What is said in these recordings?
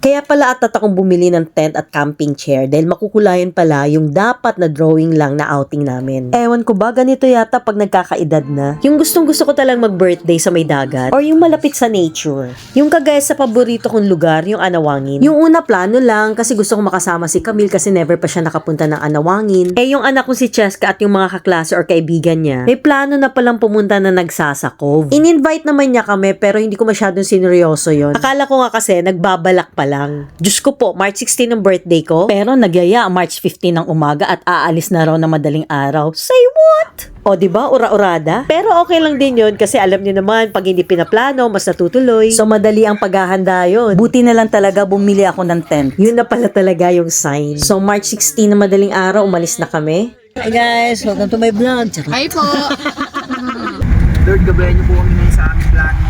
Kaya pala atat akong bumili ng tent at camping chair dahil makukulayan pala yung dapat na drawing lang na outing namin. Ewan ko ba, ganito yata pag nagkakaedad na. Yung gustong gusto ko talang mag-birthday sa may dagat or yung malapit sa nature. Yung kagaya sa paborito kong lugar, yung Anawangin. Yung una plano lang kasi gusto kong makasama si Camille kasi never pa siya nakapunta ng Anawangin. Eh yung anak ko si Cheska at yung mga kaklase or kaibigan niya, may plano na palang pumunta na nagsasakov. In-invite naman niya kami pero hindi ko masyadong sineryoso yon. Akala ko nga kasi nagbabalak pa lang. Diyos ko po, March 16 ng birthday ko. Pero nagyaya ang March 15 ng umaga at aalis na raw na madaling araw. Say what? O, di ba? Ura-urada. Pero okay lang din yun kasi alam niyo naman, pag hindi pinaplano, mas natutuloy. So, madali ang paghahanda yun. Buti na lang talaga bumili ako ng tent. Yun na pala talaga yung sign. So, March 16 na madaling araw, umalis na kami. Hey guys, welcome to my vlog. Charot. Hi po. Lord, gabayan niyo po kami ngayon sa aming plano.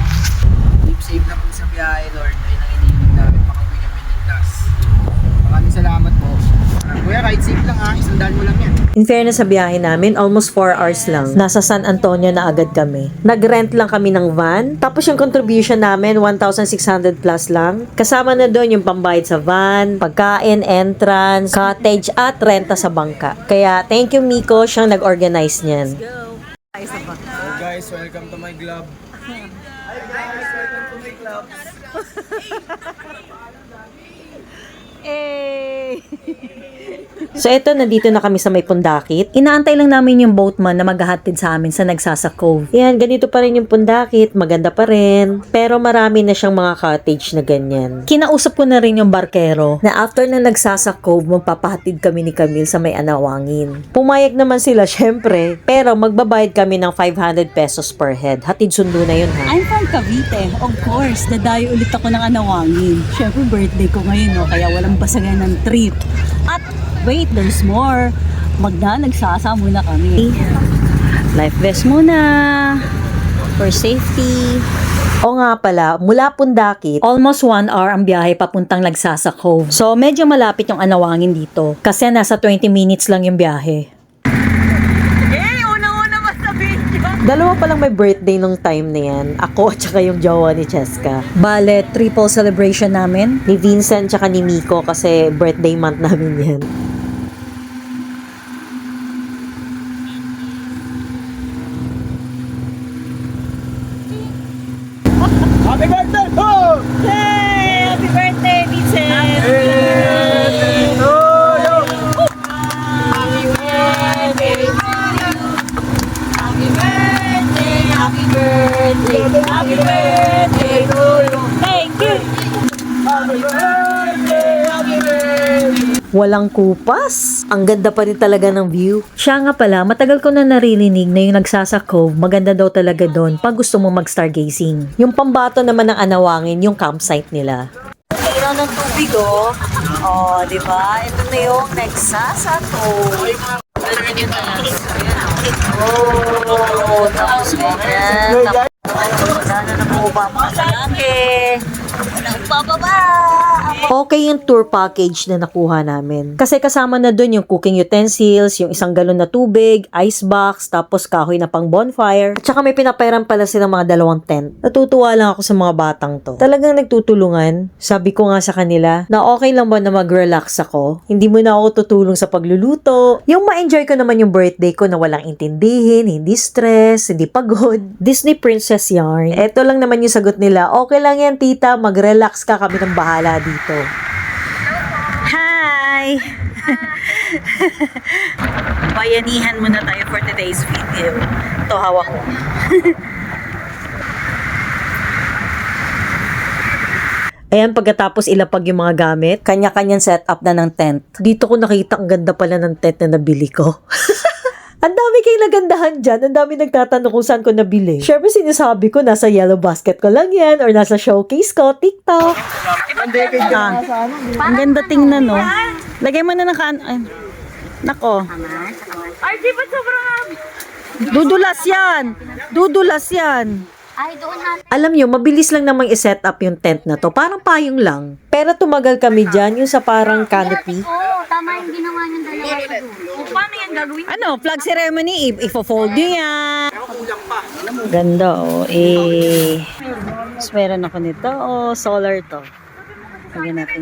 Keep safe na po sa biyahe, Lord. Ayun ang inilig namin, makauwi kami ligtas. Maraming salamat po. Ah, kuya, kahit safe lang ha, isang daan mo lang yan. In fairness sa biyahe namin, almost 4 hours lang. Nasa San Antonio na agad kami. Nag-rent lang kami ng van. Tapos yung contribution namin, 1,600 plus lang. Kasama na doon yung pambayad sa van, pagkain, entrance, cottage, at renta sa bangka. Kaya thank you Miko, siyang nag-organize niyan. So guys, welcome to my club. Hi guys, welcome to my club. So eto, nandito na kami sa may pundakit. Inaantay lang namin yung boatman na maghahatid sa amin sa Nagsasa Cove. Yan, ganito pa rin yung pundakit, maganda pa rin. Pero marami na siyang mga cottage na ganyan. Kinausap ko na rin yung barkero na after na Nagsasa Cove, magpapahatid kami ni Camille sa may anawangin. Pumayag naman sila, syempre. Pero magbabayad kami ng 500 pesos per head. Hatid sundo na yun ha. I'm from Cavite. Of course, dadayo ulit ako ng Anawangin. Siyempre, birthday ko ngayon, no? kaya walang basagan ng trip. At wait, there's more. Magda, nagsasa muna kami. Life vest muna. For safety. O nga pala, mula pundakit, Almost one hour ang biyahe papuntang Lagsasa Cove. So, medyo malapit yung Anawangin dito. Kasi nasa 20 minutes lang yung biyahe. Dalawa pa lang may birthday nung time na yan. Ako at saka yung jowa ni Cheska. Bale, triple celebration namin. Ni Vincent tsaka ni Miko kasi birthday month namin yan. Walang kupas. Ang ganda pa rin talaga ng view. Siya nga pala, matagal ko na naririnig na yung nagsasa maganda daw talaga doon pag gusto mo mag-stargazing. Yung pambato naman ng anawangin, yung campsite nila. Ilaw ng tubig, oh. Oh, di ba? Ito na yung nagsasa. Oh, tapos ganyan. Tapos wala na nabuba mga lalaki. Walang bababa. Okay yung tour package na nakuha namin. Kasi kasama na dun yung cooking utensils, yung isang galon na tubig, ice box, tapos kahoy na pang bonfire. At saka may pinapairan pala silang mga dalawang tent. Natutuwa lang ako sa mga batang to. Talagang nagtutulungan. Sabi ko nga sa kanila na okay lang ba na mag-relax ako? Hindi mo na ako tutulong sa pagluluto. Yung ma-enjoy ko naman yung birthday ko na walang intindihin, hindi stress, hindi pagod. Disney Princess Yarn. Eto lang naman yung sagot nila. Okay lang yan tita, mag-relax ka kami ng bahala dito. Hi! Bayanihan muna tayo for today's video. Ito hawak ko. Ayan, pagkatapos ilapag yung mga gamit, Kanya-kanyang setup na ng tent. dito ko nakita ang ganda pala ng tent na nabili ko. ang dami kayong nagandahan dyan. Ang dami nagtatanong kung saan ko nabili. Siyempre sinasabi ko, nasa yellow basket ko lang yan or nasa showcase ko, TikTok. Ah, ang ganda tingnan, no? Lagay mo na ng kan... Ay, nako. Ay, di ba sobrang... Dudulas yan! Dudulas yan! Ay, doon natin. Alam nyo, mabilis lang namang iset up yung tent na to. Parang payong lang. Pero tumagal kami dyan, yung sa parang canopy. Oo, tama yung ginawa niyong dalawa sa dulo. Yan gagawin? Ano, flag ceremony, i- ifo-fold nyo yan. Kulang pa. Ganda, oh. Eh. Meron ako nito. Oh, solar to.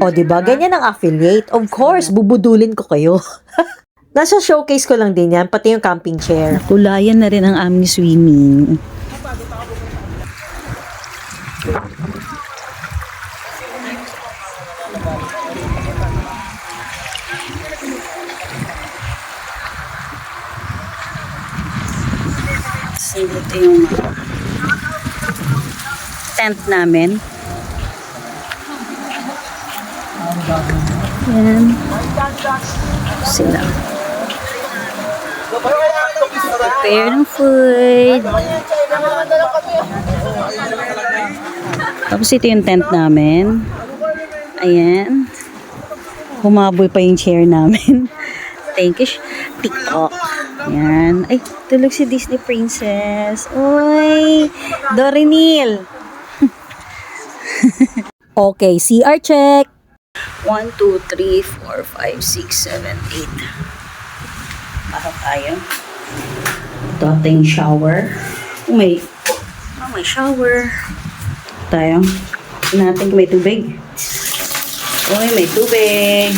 O, di ba? Ganyan ang affiliate. Of course, bubudulin ko kayo. Nasa showcase ko lang din yan, pati yung camping chair. Kulayan na rin ang aming swimming. So, ito yung tent namin. Yan. Sila. Prepare ng food. Tapos ito yung tent namin. Ayan. Humaboy pa yung chair namin. Thank you. TikTok. Ayan. Ay, tulog si Disney Princess. Uy! Dorinil. Okay, CR check. 1, 2, 3, 4, 5, 6, 7, 8. Pasok tayo. Ito ating shower. Oh, may, oh, may shower. Tayo. Natin kung may tubig. Uy, may tubig.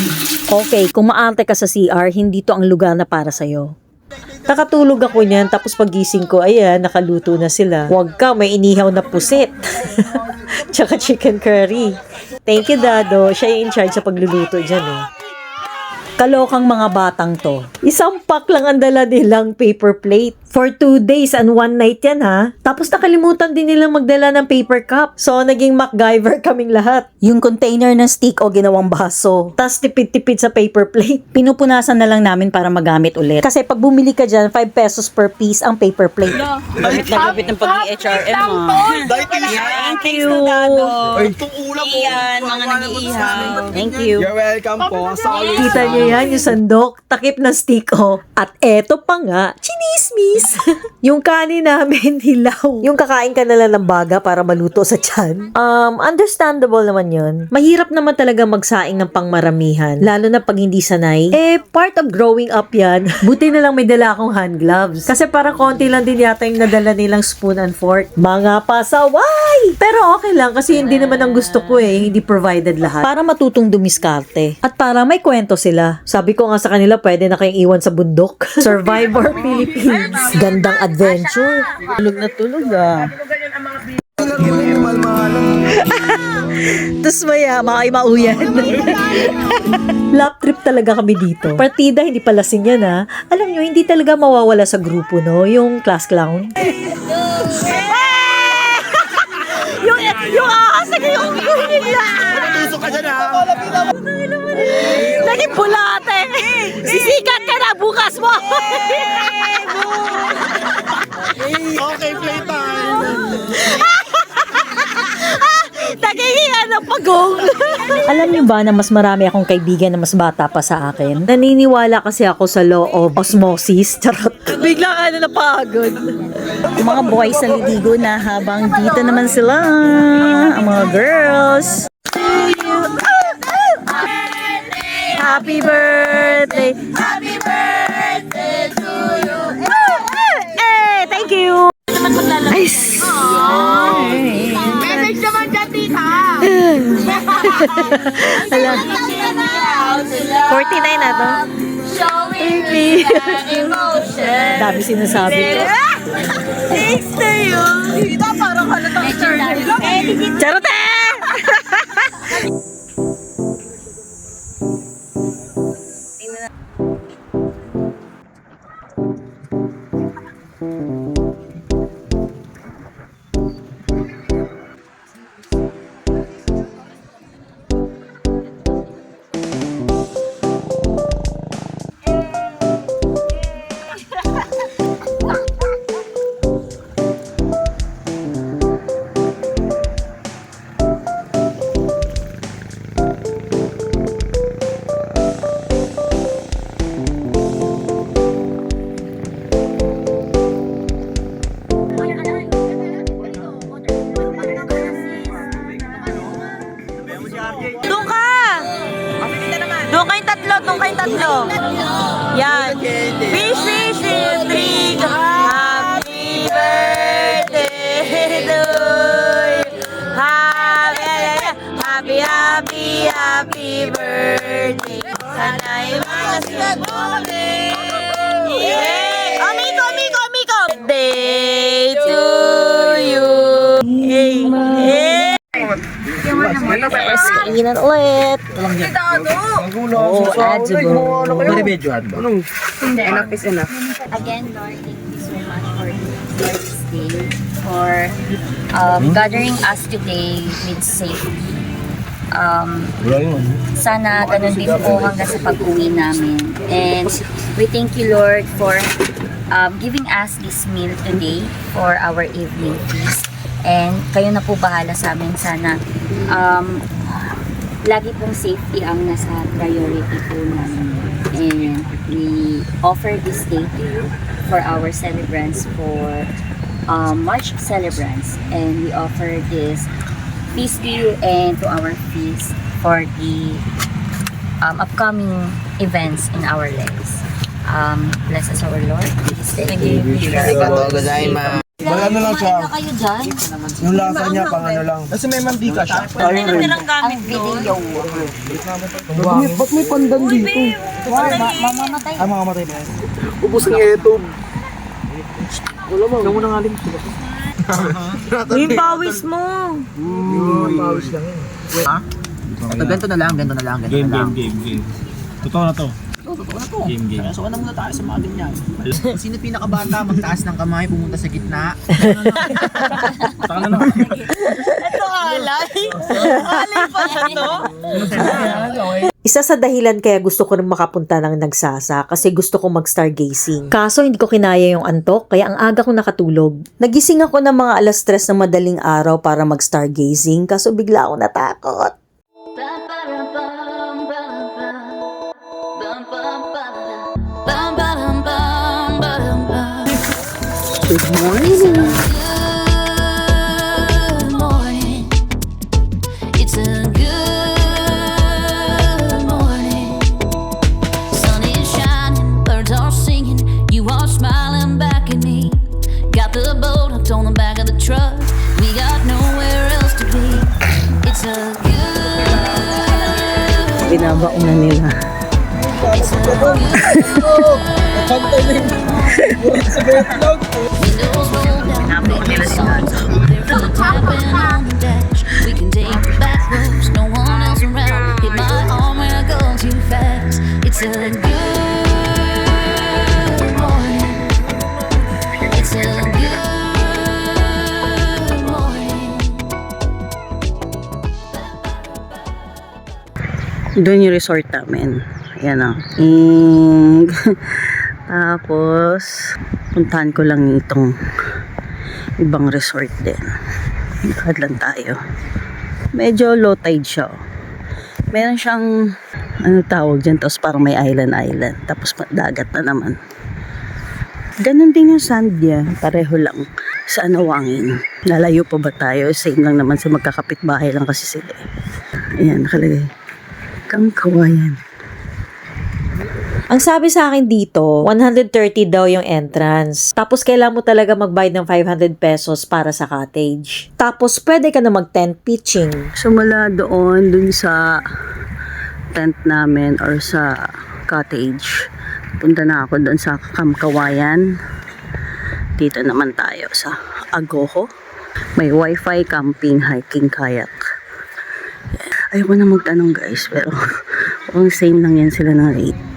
Okay, kung maante ka sa CR, hindi to ang lugar na para sa'yo. Nakatulog ako niyan, tapos pagising ko, ayan, nakaluto na sila. Huwag ka, may inihaw na pusit. Tsaka chicken curry. Thank you, Dado. Siya yung in charge sa pagluluto dyan, eh. Kalokang mga batang to. Isang pack lang ang dala nilang paper plate. For two days and one night yan ha. Tapos nakalimutan din nilang magdala ng paper cup. So, naging MacGyver kaming lahat. Yung container ng stick o ginawang baso. Tapos tipid-tipid sa paper plate. Pinupunasan na lang namin para magamit ulit. Kasi pag bumili ka dyan, 5 pesos per piece ang paper plate. Gamit na gamit ng pag-HRM mo. Thank you. Itong ulam po. Iyan, mga nag-iihaw. Thank you. You're welcome po. Kita niyo yan, yung sandok, takip ng stick oh. At eto pa nga, chinismis. yung kanin namin, hilaw. Yung kakain ka na lang ng baga para maluto sa tiyan. Um, understandable naman yun. Mahirap naman talaga magsaing ng pangmaramihan, lalo na pag hindi sanay. Eh, part of growing up yan. Buti na lang may dala akong hand gloves. Kasi parang konti lang din yata yung nadala nilang spoon and fork. Mga pasaway! Pero okay lang kasi hindi naman ang gusto ko eh, hindi provided lahat. Para matutong dumiskarte. At para may kwento sila. Sabi ko nga sa kanila, pwede na kayong iwan sa bundok. Survivor Philippines. Gandang adventure. Tulog na tulog ah. Tapos maya, makay mauyan. Lap trip talaga kami dito. Partida, hindi pala lasing yan ha. Alam nyo, hindi talaga mawawala sa grupo, no? Yung class clown. yung, yung ahas na yung nila. Tusok ka dyan ha. Naging bulate. Alam niyo ba na mas marami akong kaibigan na mas bata pa sa akin? Naniniwala kasi ako sa law of osmosis. Charot. Bigla ka na napagod. Yung mga boys na lidigo na habang dito naman sila. Ang mga girls. Happy birthday! Ala, 49 na to. Showing me emotion. Dami sinasabi ko. Thanks to you. Tita, parang halatang turtle. Charot eh! Doon kainan ulit. Oo, edible. Maribedyohan ba? Enough is enough. Again, Lord, thank you so much for for this day, for um, gathering us today with safety. Um, sana ganun din po hanggang sa pag-uwi namin. And we thank you, Lord, for um, giving us this meal today for our evening feast. And kayo na po bahala sa amin. Sana um, lagi pong safety ang nasa priority po namin. And we offer this day to you for our celebrants, for um, March celebrants. And we offer this feast to you and to our feast for the um, upcoming events in our lives. Um, bless us, our Lord. This day. Thank you. Arigato gozaimasu. Wala na lang siya. na kayo dyan. Yung lasa niya, pang ano lang. Kasi may mantika siya. Ang video. Ba't may pandan dito? Wow, ma- mamamatay. Ah, makamatay ba? Ubus nga ito. Wala mo. Ikaw mo nang alim. Yung pawis mo. Yung pawis lang yun. Ha? Ito, ganito na lang, ganito na lang, ganito Game, na lang. game, game, game. Totoo na to. Oo, totoo na to. Game, game. Kaya so, ano muna tayo sa mga ganyan? Sino pinakabata, magtaas ng kamay, pumunta sa gitna. Taka na na. Ito alay. Alay pa na to. Isa sa dahilan kaya gusto ko rin makapunta ng nagsasa kasi gusto ko mag-stargazing. Kaso hindi ko kinaya yung antok kaya ang aga ko nakatulog. Nagising ako ng mga alas 3 ng madaling araw para mag-stargazing kaso bigla ako natakot. Good morning! Good morning. It's a good morning. Sun is shining, birds are singing. You are smiling back at me. Got the boat hooked on the back of the truck. We got nowhere else to be. It's a good. Binabaon na nila. It's a Windows roll down, making songs. Barefoot tapping on the dash. We can take the back roads, no one else around. Hit my arm when I go too fast. It's a good morning. It's a good morning. Doon yung resort namin. Ayan o. Mm. Tapos, puntahan ko lang itong ibang resort din. Lakad lang tayo. Medyo low tide siya. oh. Meron siyang, ano tawag dyan, tapos parang may island-island. Tapos dagat na naman. Ganon din yung sand niya. Pareho lang sa anawangin. Lalayo pa ba tayo? Same lang naman sa magkakapit bahay lang kasi sila. eh. Ayan, nakalagay. Kangkawayan. Ang sabi sa akin dito, 130 daw yung entrance. Tapos kailangan mo talaga magbayad ng 500 pesos para sa cottage. Tapos pwede ka na mag tent pitching. So mula doon, dun sa tent namin or sa cottage, punta na ako doon sa Kamkawayan. Dito naman tayo sa Agoho. May wifi, camping, hiking, kayak. Ayoko na magtanong guys, pero kung same lang yan sila ng rate.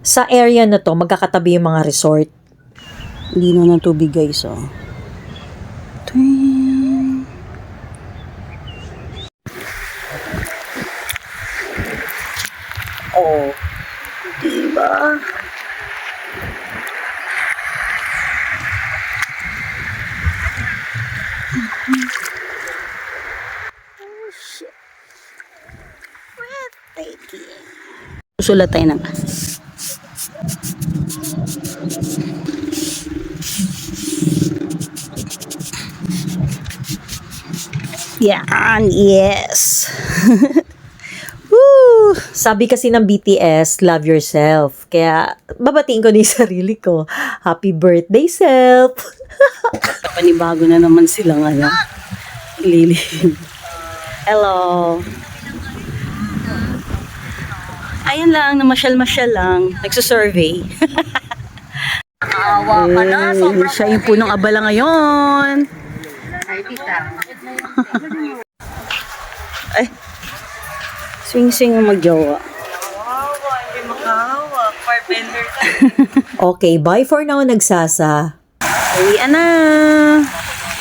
Sa area na to, magkakatabi yung mga resort. Hindi na ng tubig guys, oh. Twing. Oh, diba? Susulat tayo ng Yan, yes. Woo! Sabi kasi ng BTS, love yourself. Kaya babatiin ko ni sarili ko. Happy birthday, self! Panibago na naman sila ngayon. Lili. Hello. Ayun lang, namasyal-masyal lang. Nagsusurvey. Awa ka na. Eh, siya yung punong abala ngayon. Ay, swing-swing magjowa. Okay, bye for now, nagsasa. Uwian na.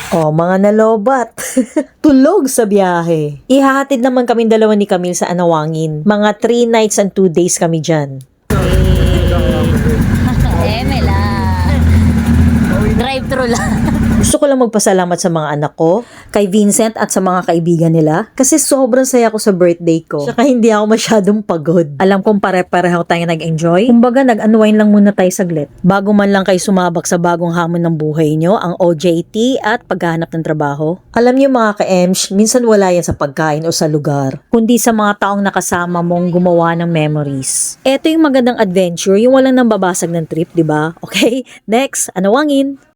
Oh, mga nalobat. Tulog sa biyahe. Ihahatid naman kami dalawa ni Camille sa Anawangin. Mga 3 nights and 2 days kami dyan. Emela. Drive-thru lang. Gusto ko lang magpasalamat sa mga anak ko, kay Vincent at sa mga kaibigan nila. Kasi sobrang saya ko sa birthday ko. Saka hindi ako masyadong pagod. Alam kong pare-pareho tayo nag-enjoy. Kumbaga, nag-unwind lang muna tayo saglit. Bago man lang kayo sumabak sa bagong hamon ng buhay nyo, ang OJT at paghahanap ng trabaho. Alam niyo mga ka-EMS, minsan wala yan sa pagkain o sa lugar, kundi sa mga taong nakasama mong gumawa ng memories. Ito yung magandang adventure, yung walang nambabasag ng trip, di ba? Okay, next, anawangin.